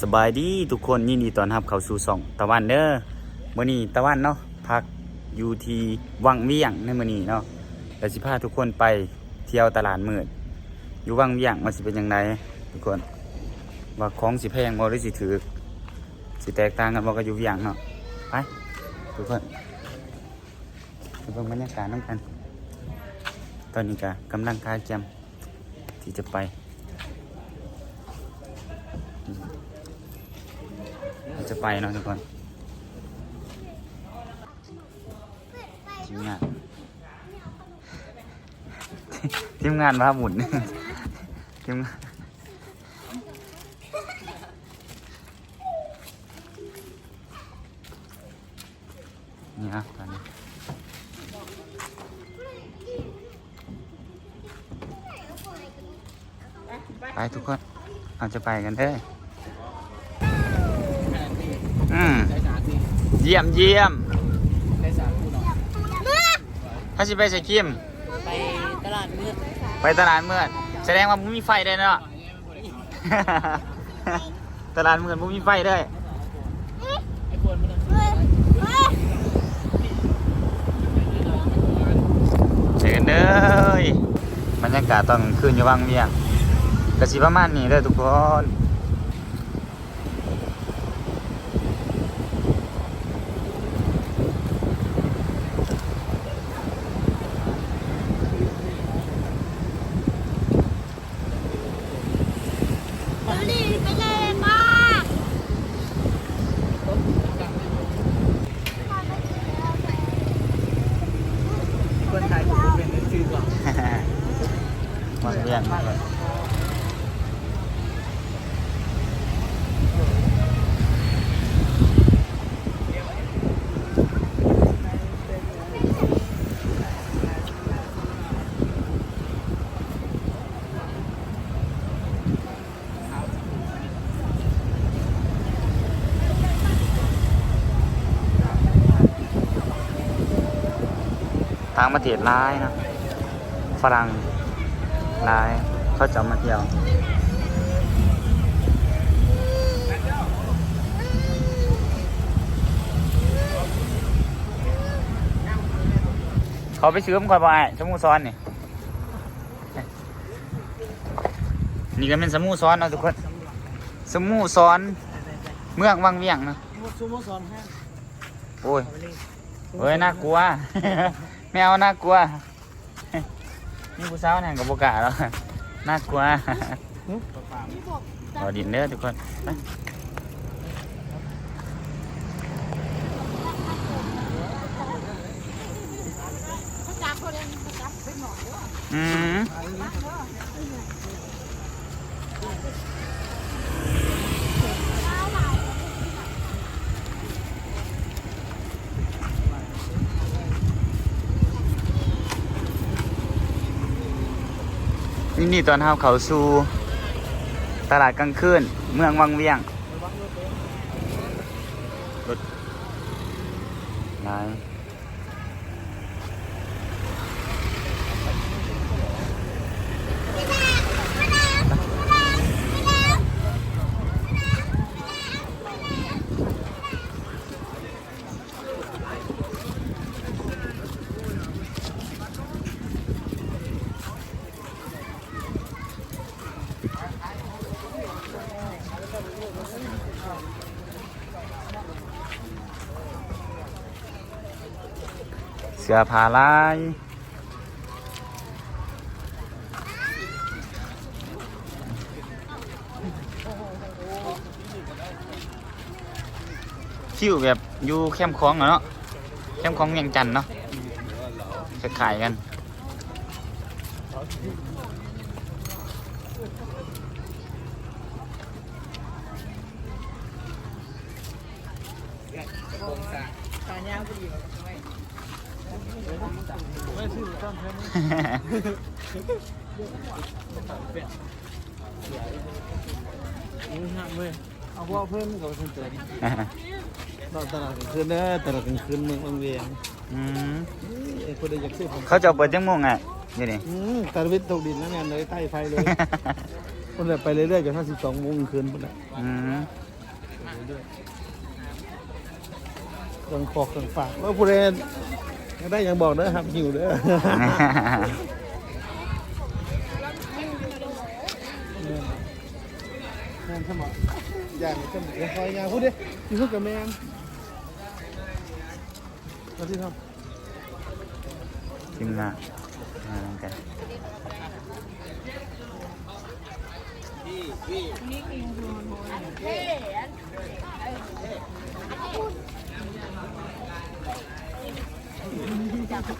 สบายดีทุกคนยินดีต้อนรับเข้าสู่ช่องตะวันเด้อมื้อนี้ตะวันเนาะพักอยู่ที่วังเวียงในมื้อนี้เนาะแล้วสิพาทุกคนไปเที่ยวตลาดมืดอยู่วังเวียงมันสิเป็นจังไดทุกคนว่าของสิแพงบ่หรือสิถูกสิแตกต่างกันบ่ก็อยู่เวียงเนาะไปทุกคนไปเบิ่งบรรยากาศนํกัน ตอนนี้ก็กำลังคาแจมที่จะไป ไปเนาะทุกคนทีมงานทีมงานมาหมุนทีมงานนี่ฮะตอนนี้ไปทุกคนเราจะไปกันเด้ออื เยี่ยมเยี่ยมได้สามคู่เนาะถ้าสิไปใส่คิมไปตลาดมืดไปตลาดเมื่อแสดงว่ามึงมีไฟได้เนาะตลาดเมื่อมึงมีไฟได้ไอ้ควรมันเจอกันเด้อบรรยากาศตอนกลางคืนอยู่บางเวียงกระสีประมาณนี้เด้อทุกคน ดีไปเลยมาก คนไทยผมเป็นชื่อก่อน บางเวียงต่างประเทศร้ายเนาะฝรั่งร้ายเขาจะมาเที่ยวเขาไปซื้อมันก่อนบ่ไอ้สมูซ้อนนี่นี่ก็เป็นสมูซ้อนเนาะทุกคนสมูซ้อนเมืองวังเวียงเนาะซูโม่ซอนห้างโอ้ยเฮ้ยน่ากลัว ไม่เอาน่ากลัว นี่ผู้สาวนั่นกับโบกาแล้วน่ากลัวรอดินเด้อทุกคนอืม นี่นี่ตอนเฮาเขาสู่ตลาดกลางคืน เมืองวังเวียงรถน เสื้อผ้าลายคิวแบบอยู่แคมป์คลองอเนาะแคมป์คองเวียงจันเนาะจะขายกันตาย่างพอดีไม่ไม่ชื่อต้นแค่นี้ห้าม เว้ยเอาพวกเพิ่มกับคนเจอตอนตลาดกลางคืนเด้อตลาดกลางคืนเมืองบางเวียงอืมไอ้คนเดียวอยากซื้อผมเขาจะเอาเปิดจังโมงไงนี่นี่อืมตาวิทย์ตกดินแล้วงานเลยใต้ไฟเลยคนแบบไปเรื่อยๆจนทั้งสิบสองโมงคืนพุ่นน่ะอืมเครื่องฟอกเครื่องฝากว่าผู้ใดอ ยากได้หยังบอกเด้อครับหิวเด้อแม่นสมออย่างสมองคอยยางพูดดิที่พูดกับแม่งมาที่ททีมงานมากันำตามมาที่ด้วยนี่สินังมันมีที่นั่ งป่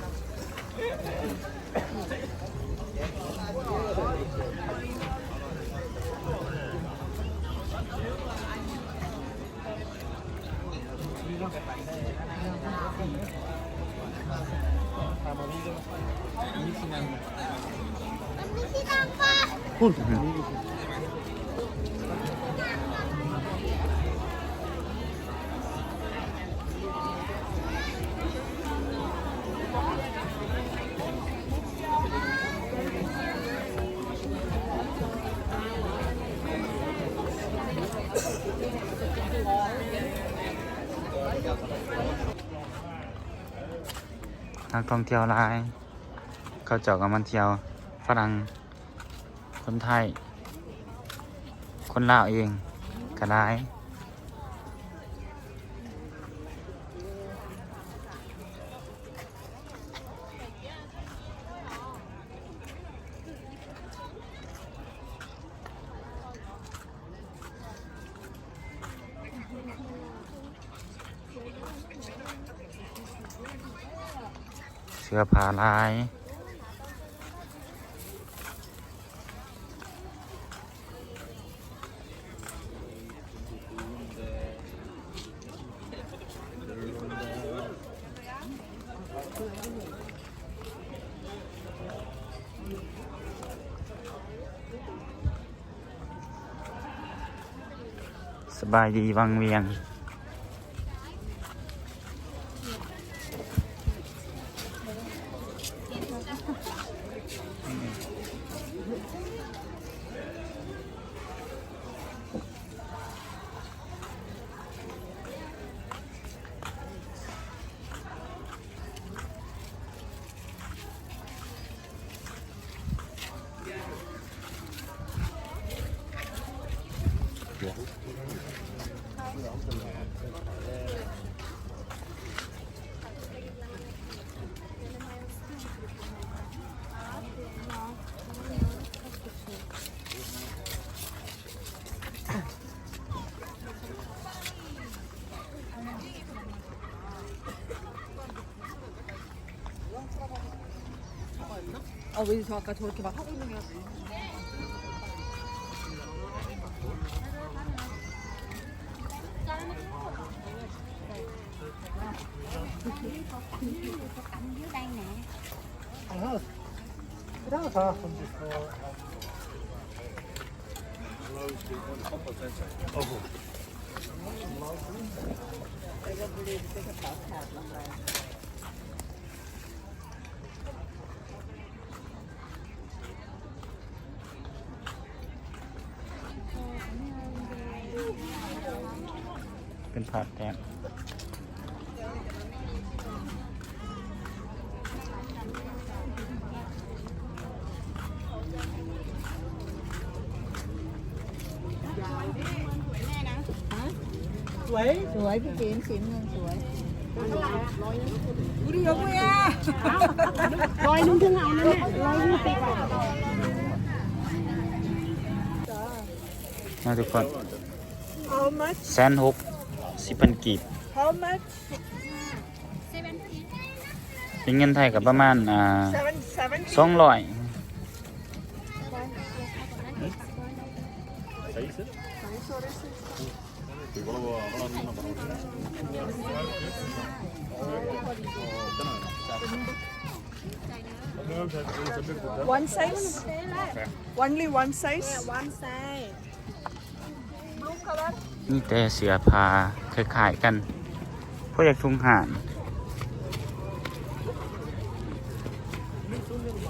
นักท่องเที่ยวหลาย เขาเจาะกันมาเที่ยวฝรั่งคนไทย คนลาวเองก็ได้ สื้อผ้าลายสบายดีวังเวียง 아 왜지? 저 아까 저렇게 막 하고 있는 게 하나, 그냥 다 던졌어. 어구. 내가 불리해서 내가 다็นผัดแตกสวยสวยพี่จีมสีเงินสวยดูดิยกุยอะร้อยนึงถึงเอานั่นแหละร้อยนึงสิบมาทุกคนแสนหก สิบพันกีบ How much เป็นเงินไทยกับประมาณอ่า Seven seven สองร้อย One size Only one size One size Blue color นี่แต่เสือพาคล้ายๆกันพวกอยากทุงห่าน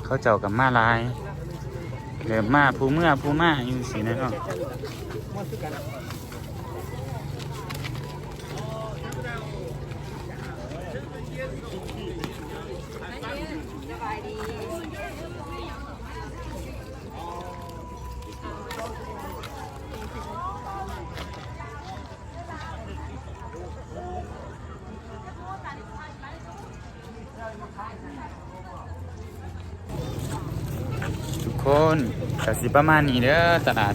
เขาเจ้ากับมาลายเดี๋ยวมาผู้เมื่อผู้มาอยู่สีนะเนาะ คนกสิประมาณนี้เด้อตลาด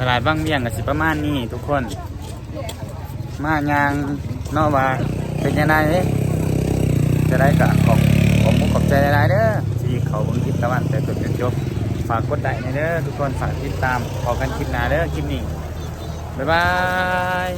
ตลาดบางเบี่ยงกสิประมาณนี้ทุกคน มายางนอกว่าเป็นยังไงจะได้กะขอบขอบมุกขอบใจหลายๆเด้อที่เขาเบิ่งคลิปตะวันแต่จบจนจบฝากกดไลค์หน่อยเด้อทุกคนฝากติดตามพอกันคลิปหน้าเด้อคลิปนี้บ๊ายบาย